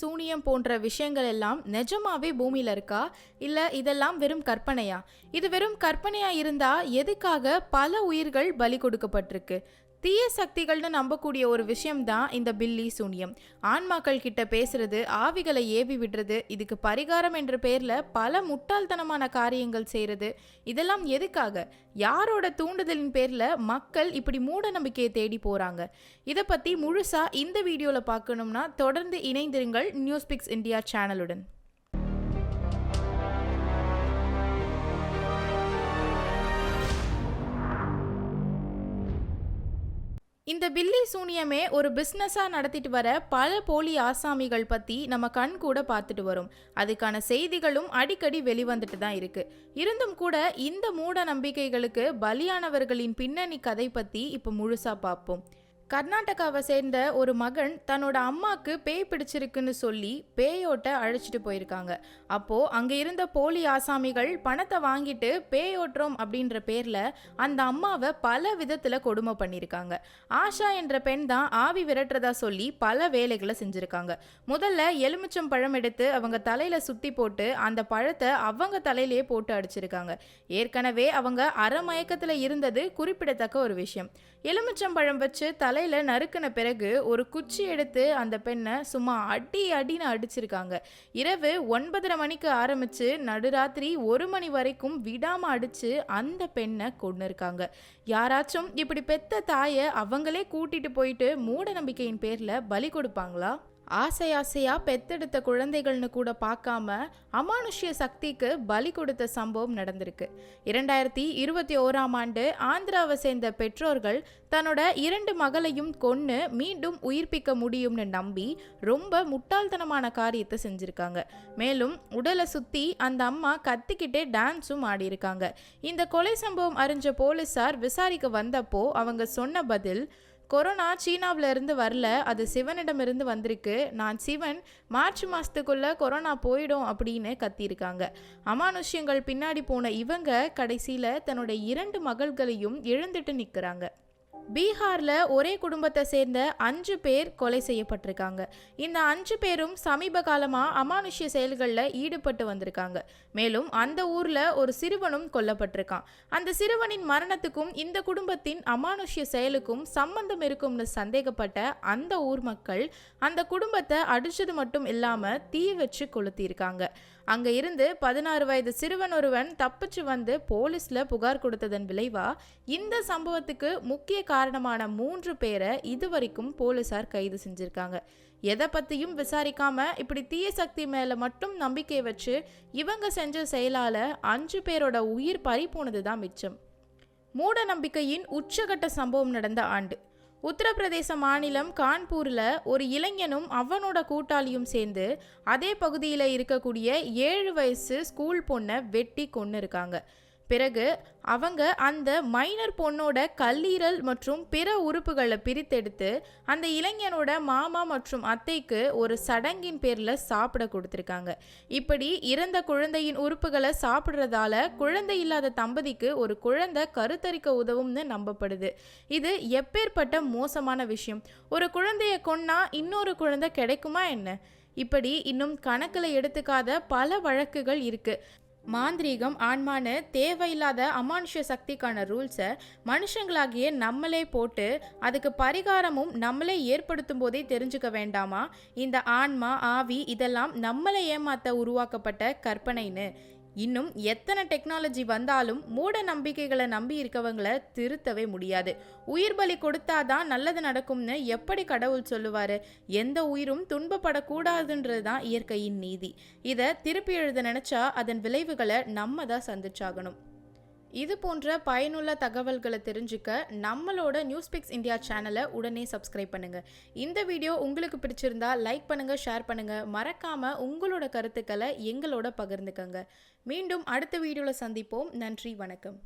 சூனியம் போன்ற விஷயங்கள் எல்லாம் நிஜமாவே பூமியில் இருக்கா? இல்லை இதெல்லாம் வெறும் கற்பனையா? இது வெறும் கற்பனையா இருந்தா எதுக்காக பல உயிர்கள் பலி கொடுக்கப்பட்டிருக்கு? தீய சக்திகள்னு நம்பக்கூடிய ஒரு விஷயம்தான் இந்த பில்லி சூனியம். ஆன்மாக்கள் கிட்ட பேசுறது ஆவிகளை ஏவி விடுறது இதுக்கு பரிகாரம் என்ற பேர்ல பல முட்டாள்தனமான காரியங்கள் செய்யறது இதெல்லாம் எதுக்காக? யாரோட தூண்டுதலின் பேர்ல மக்கள் இப்படி மூட நம்பிக்கையை தேடி போறாங்க? இதை பத்தி முழுசா இந்த வீடியோல பார்க்கணும்னா தொடர்ந்து இணைந்திருங்கள் நியூஸ் பிக்ஸ் இந்தியா சேனலுடன். இந்த பில்லி சூனியமே ஒரு பிஸ்னஸாக நடத்திட்டு வர பல போலி ஆசாமிகள் பற்றி நம்ம கண் கூட பார்த்துட்டு வரோம். அதுக்கான செய்திகளும் அடிக்கடி வெளிவந்துட்டு தான் இருக்கு. இருந்தும் கூட இந்த மூட நம்பிக்கைகளுக்கு பலியானவர்களின் பின்னணி கதை பற்றி இப்போ முழுசாக பார்ப்போம். கர்நாடகாவை சேர்ந்த ஒரு மகன் தன்னோட அம்மாக்கு பேய் பிடிச்சிருக்குன்னு சொல்லி பேயோட்ட அழைச்சிட்டு போயிருக்காங்க. அப்போ அங்க இருந்த போலி ஆசாமிகள் பணத்தை வாங்கிட்டு பேயோட்டுறோம் அப்படின்ற பேர்ல அந்த அம்மாவை பல விதத்துல கொடுமை பண்ணியிருக்காங்க ஆஷா என்ற பெண் தான் ஆவி விரட்டுறதா சொல்லி பல வேலைகளை செஞ்சிருக்காங்க. முதல்ல எலுமிச்சம் பழம் எடுத்து அவங்க தலையில சுத்தி போட்டு அந்த பழத்தை அவங்க தலையிலேயே போட்டு அடிச்சிருக்காங்க. ஏற்கனவே அவங்க அறமயக்கத்துல இருந்தது குறிப்பிடத்தக்க ஒரு விஷயம். எலுமிச்சம்பழம் வச்சு தலை தலையில் நறுக்கின பிறகு ஒரு குச்சி எடுத்து அந்த பெண்ணை சும்மா அடி அடின்னு அடிச்சிருக்காங்க. இரவு ஒன்பதரை மணிக்கு ஆரம்பித்து நடுராத்திரி ஒரு மணி வரைக்கும் விடாமல் அடித்து அந்த பெண்ணை கொண்டு இருக்காங்க யாராச்சும் இப்படி பெத்த தாயை அவங்களே கூட்டிகிட்டு போயிட்டு மூட நம்பிக்கையின் பேரில் பலி கொடுப்பாங்களா? ஆசை ஆசையாக பெத்தெடுத்த குழந்தைகள்னு கூட பார்க்காம அமானுஷ்ய சக்திக்கு பலி கொடுத்த சம்பவம் நடந்திருக்கு. இரண்டாயிரத்தி இருபத்தி ஓராம் ஆண்டு ஆந்திராவை சேர்ந்த பெற்றோர்கள் தன்னோட இரண்டு மகளையும் கொன்று மீண்டும் உயிர்ப்பிக்க முடியும்னு நம்பி ரொம்ப முட்டாள்தனமான காரியத்தை செஞ்சுருக்காங்க. மேலும் உடலை சுற்றி அந்த அம்மா கத்திக்கிட்டே டான்ஸும் ஆடியிருக்காங்க. இந்த கொலை சம்பவம் அறிஞ்ச போலீசார் விசாரிக்க வந்தப்போ அவங்க சொன்ன பதில் கொரோனா சீனாவில் இருந்து வரல அது சிவனிடமிருந்து வந்திருக்கு. நான் சிவன் மார்ச் மாதத்துக்குள்ளே கொரோனா போயிடும் அப்படின்னு கத்தியிருக்காங்க. அமானுஷ்யங்கள் பின்னாடி போன இவங்க கடைசியில் தன்னுடைய இரண்டு மகள்களையும் இழந்துட்டு நிற்கிறாங்க பீகாரில் ஒரே குடும்பத்தை சேர்ந்த அஞ்சு பேர் கொலை செய்யப்பட்டிருக்காங்க. இந்த அஞ்சு பேரும் சமீப காலமாக அமானுஷ்ய செயல்களில் ஈடுபட்டு வந்திருக்காங்க. மேலும் அந்த ஊரில் ஒரு சிறுவனும் கொல்லப்பட்டிருக்கான். அந்த சிறுவனின் மரணத்துக்கும் இந்த குடும்பத்தின் அமானுஷ்ய செயலுக்கும் சம்பந்தம் இருக்கும்னு சந்தேகப்பட்ட அந்த ஊர் மக்கள் அந்த குடும்பத்தை அடிச்சது மட்டும் இல்லாமல் தீ வச்சு கொளுத்தியிருக்காங்க. அங்கே இருந்து பதினாறு வயது சிறுவன் ஒருவன் தப்பிச்சு வந்து போலீஸில் புகார் கொடுத்ததன் விளைவாக இந்த சம்பவத்துக்கு முக்கிய காரணமான மூன்று பேரை இதுவரைக்கும் போலீசார் கைது செஞ்சுருக்காங்க. எதை பற்றியும் விசாரிக்காமல் இப்படி தீய சக்தி மேலே மட்டும் நம்பிக்கை வச்சு இவங்க செஞ்ச செயலால் அஞ்சு பேரோட உயிர் பறி போனது தான் மிச்சம். மூட நம்பிக்கையின் உச்சகட்ட சம்பவம் நடந்த ஆண்டு. உத்தரப்பிரதேச மாநிலம் கான்பூரில் ஒரு இளைஞனும் அவனோட கூட்டாளியும் சேர்ந்து அதே பகுதியில் இருக்கக்கூடிய ஏழு வயசு ஸ்கூல் பொண்ணை வெட்டி கொண்டு இருக்காங்க பிறகு அவங்க அந்த மைனர் பொண்ணோட கல்லீரல் மற்றும் பிற உறுப்புகளை பிரித்தெடுத்து அந்த இளைஞனோட மாமா மற்றும் அத்தைக்கு ஒரு சடங்கின் பேரில் சாப்பிட கொடுத்துருக்காங்க. இப்படி இறந்த குழந்தையின் உறுப்புகளை சாப்பிட்றதால குழந்தை இல்லாத தம்பதிக்கு ஒரு குழந்தை கருத்தரிக்க உதவும்னு நம்பப்படுது. இது எப்பேற்பட்ட மோசமான விஷயம். ஒரு குழந்தைய கொன்னா இன்னொரு குழந்தை கிடைக்குமா என்ன? இப்படி இன்னும் கணக்கில் எடுத்துக்காத பல வழக்குகள் இருக்குது மாந்திரீகம் ஆன்மானு தேவையில்லாத அமானுஷ்ய சக்திக்கான ரூல்ஸை மனுஷங்களாகிய நம்மளே போட்டு அதுக்கு பரிகாரமும் நம்மளே ஏற்படுத்தும் போதே தெரிஞ்சுக்க வேண்டாமா? இந்த ஆன்மா ஆவி இதெல்லாம் நம்மளை ஏமாத்த உருவாக்கப்பட்ட கற்பனைன்னு. இன்னும் எத்தனை டெக்னாலஜி வந்தாலும் மூட நம்பிக்கைகளை நம்பி இருக்கவங்கள திருத்தவே முடியாது. உயிர் பலி கொடுத்தாதான் நல்லது நடக்கும்னு எப்படி கடவுள் சொல்லுவார்? எந்த உயிரும் துன்பப்படக்கூடாதுன்றது தான் இயற்கையின் நீதி. இதை திருப்பி எழுத நினச்சா அதன் விளைவுகளை நம்ம தான் சந்திச்சாகணும். இது போன்ற பயனுள்ள தகவல்களை தெரிஞ்சுக்க நம்மளோட நியூஸ் பிக்ஸ் இந்தியா சேனலை உடனே சப்ஸ்கிரைப் பண்ணுங்கள் இந்த வீடியோ உங்களுக்கு பிடிச்சிருந்தா லைக் பண்ணுங்கள் ஷேர் பண்ணுங்கள் மறக்காமல் உங்களோட கருத்துக்களை எங்களோட பகிர்ந்துக்கங்க. மீண்டும் அடுத்த வீடியோவில் சந்திப்போம். நன்றி வணக்கம்.